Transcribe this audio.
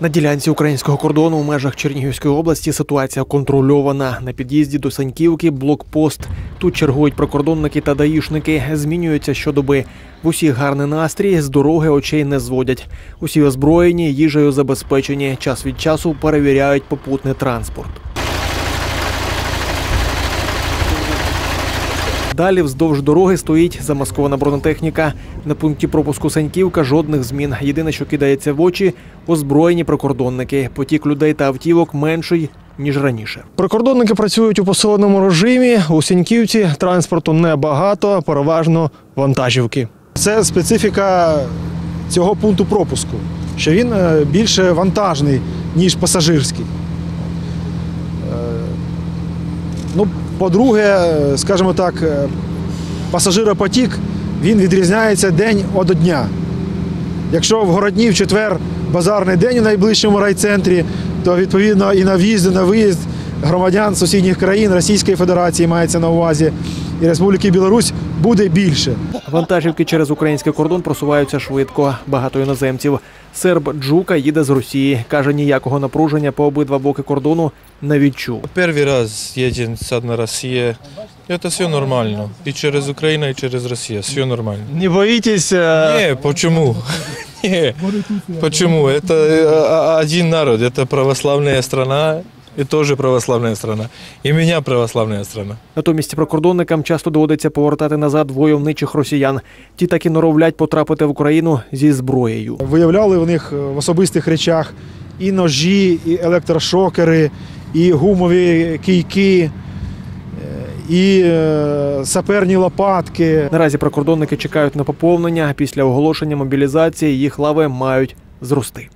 На ділянці українського кордону у межах Чернігівської області ситуація контрольована. На під'їзді до Саньківки блокпост. Тут чергують прикордонники та даїшники. Змінюються щодоби. В усіх гарний настрій, з дороги очей не зводять. Усі озброєні, їжею забезпечені. Час від часу перевіряють попутний транспорт. Далі вздовж дороги стоїть замаскована бронетехніка. На пункті пропуску Саньківка жодних змін. Єдине, що кидається в очі озброєні прикордонники. Потік людей та автівок менший ніж раніше. Прикордонники працюють у посиленому режимі. У Сіньківці транспорту небагато, переважно вантажівки. Це специфіка цього пункту пропуску, що він е, більше вантажний, ніж пасажирський. Е, Ну, по-друге, е, скажімо так, е, пасажиропотік він відрізняється день від дня. Якщо в городні в четвер базарний день у найближчому райцентрі, то відповідно і на в'їзд, і на виїзд громадян сусідніх країн Російської Федерації мається на увазі і Республіки Білорусь буде більше. Вантажівки через український кордон просуваються швидко. Багато іноземців. Серб Джука їде з Росії. каже, ніякого напруження по обидва боки кордону не відчув. Первый раз едем с одной России. Это все нормально. И через Украину, и через Россию. Все нормально. Не боїтесь? Не, почему? Не, почему? Это э, один народ. Это православная страна. И тоже православная страна. И меня православная страна. Натомість прикордонникам часто доводиться повертати назад войовничих росіян. Ті так і норовлять потрапити в Україну зі зброєю. Виявляли в них в особистих речах і ножі, і електрошокери, і гумові кійки, е, і е, саперні лопатки. Наразі прикордонники чекають на поповнення. Після оголошення мобілізації їх лави мають зрости.